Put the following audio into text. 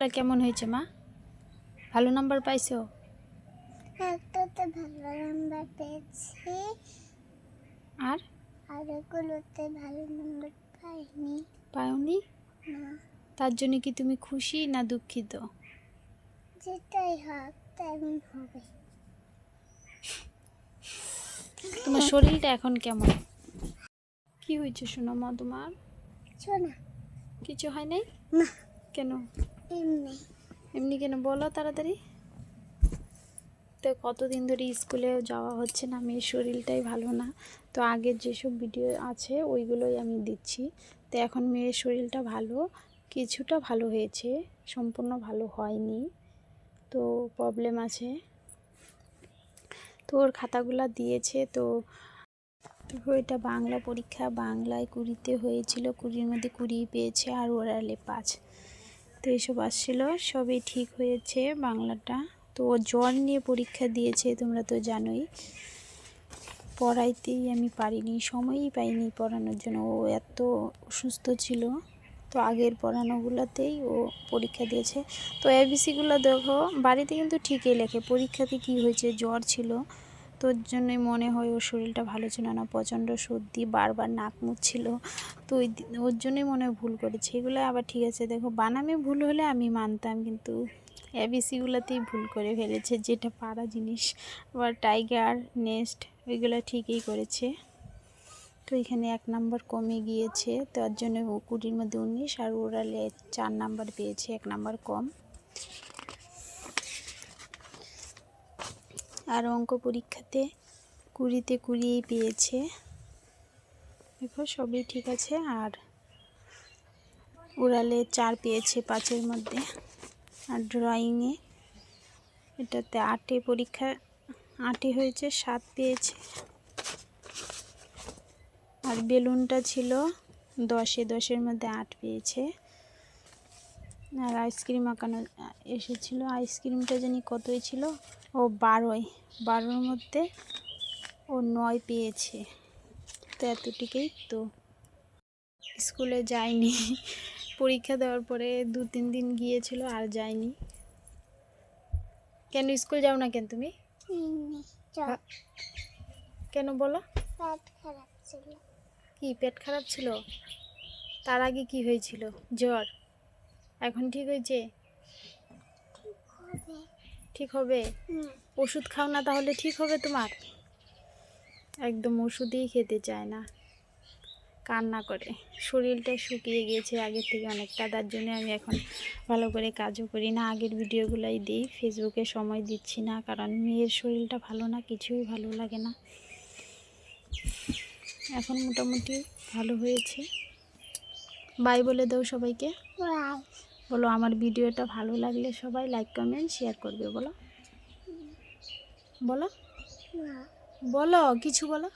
কেমন হয়েছে মা? ভালো নাম্বার পাইছো? একটাতে ভালো নাম্বার পেয়েছি। আর? আর এগুলোতে ভালো নাম্বার পাইনি। পাওনি? না। তার জন্য কি তুমি খুশি না দুঃখিত? যেটাই হোক তেমন হবে। তোমার শরীরটা এখন কেমন? কি হয়েছে শোনো মা তোমার? শোনা কিছু হয় নাই? না। কেন? এমনি। এমনি কেন? বলো তাড়াতাড়ি। তো কতদিন ধরে স্কুলে যাওয়া হচ্ছে না, মেয়ের শরীরটাই ভালো না। তো আগের যেসব ভিডিও আছে, ওইগুলোই আমি দিচ্ছি। তো এখন মেয়ের শরীরটা ভালো, কিছুটা ভালো হয়েছে, সম্পূর্ণ ভালো হয়নি। তো প্রবলেম আছে। তো ওর খাতাগুলো দিয়েছে, তো তো এটা বাংলা পরীক্ষা বাংলায় কুড়িতে হয়েছিল, কুড়ির মধ্যে কুড়ি পেয়েছে, আর ওরালে পাঁচ। তো এইসব আসছিল, সবই ঠিক হয়েছে বাংলাটা। তো জ্বর নিয়ে পরীক্ষা দিয়েছে, তোমরা তো জানোই। পড়াইতেই আমি পারিনি, সময়ই পাইনি পড়ানোর জন্য। ও এত অসুস্থ ছিল, তো আগের পড়ানোগুলোতেই ও পরীক্ষা দিয়েছে। তো এবিসিগুলো দেখো, বাড়িতে কিন্তু ঠিকই লেখে, পরীক্ষাতে কি হয়েছে, জ্বর ছিল। তোর জন্যই মনে হয় ওর শরীরটা ভালো ছিল না? প্রচণ্ড সর্দি, বারবার নাক মুচ্ছিল তো ওই ওর জন্যই মনে হয় ভুল করেছে। এগুলো আবার ঠিক আছে, দেখো, বানামে ভুল হলে আমি মানতাম, কিন্তু এবিসিগুলোতেই ভুল করে ফেলেছে, যেটা পারা জিনিস। আবার টাইগার, নেস্ট ওইগুলো ঠিকই করেছে। তো এখানে এক নাম্বার কমে গিয়েছে, তার জন্য কুড়ির মধ্যে উনিশ, আর ওরালে চার নাম্বার পেয়েছে, এক নাম্বার কম। আর অঙ্ক পরীক্ষাতে কুড়িতে কুড়িই পেয়েছে। দেখো, সবই ঠিক আছে। আর উড়ালে চার পেয়েছে পাঁচের মধ্যে। আর ড্রয়িংয়ে এটাতে আটে পরীক্ষা, আটে হয়েছে, সাত পেয়েছে। আর বেলুনটা ছিল দশে, দশের মধ্যে আট পেয়েছে। আর আইসক্রিম আঁকানো এসেছিল। আইসক্রিমটা জানি কতই ছিল? ও বারোয় বারোর মধ্যে ও নয় পেয়েছে। তো এতটুকুই তো। স্কুলে যায়নি। পরীক্ষা দেওয়ার পরে দু তিন দিন গিয়েছিল আর যায়নি। কেন স্কুল যাও না কেন তুমি। কেন বলো? পেট খারাপ ছিল। কি পেট খারাপ ছিল? তার আগে কি হয়েছিল? জ্বর? এখন ঠিক হয়েছে? ঠিক হবে। ওষুধ খাও না তাহলে ঠিক হবে তোমার? একদম ওষুধই খেতে চায় না। কান্না করে। শরীরটা শুকিয়ে গিয়েছে আগের থেকে অনেকটা। তার জন্য আমি এখন ভালো করে কাজও করি না। আগের ভিডিওগুলাই দিই। ফেসবুকে সময় দিচ্ছি না। কারণ মেয়ের শরীরটা ভালো না কিছুই ভালো লাগে না। এখন মোটামুটি ভালো হয়েছে। বাই বলে দাও সবাইকে। বাই। বলো আমার ভিডিওটা ভালো লাগলে সবাই লাইক কমেন্ট শেয়ার করবে বলো। বলো? বলো কিছু বলো?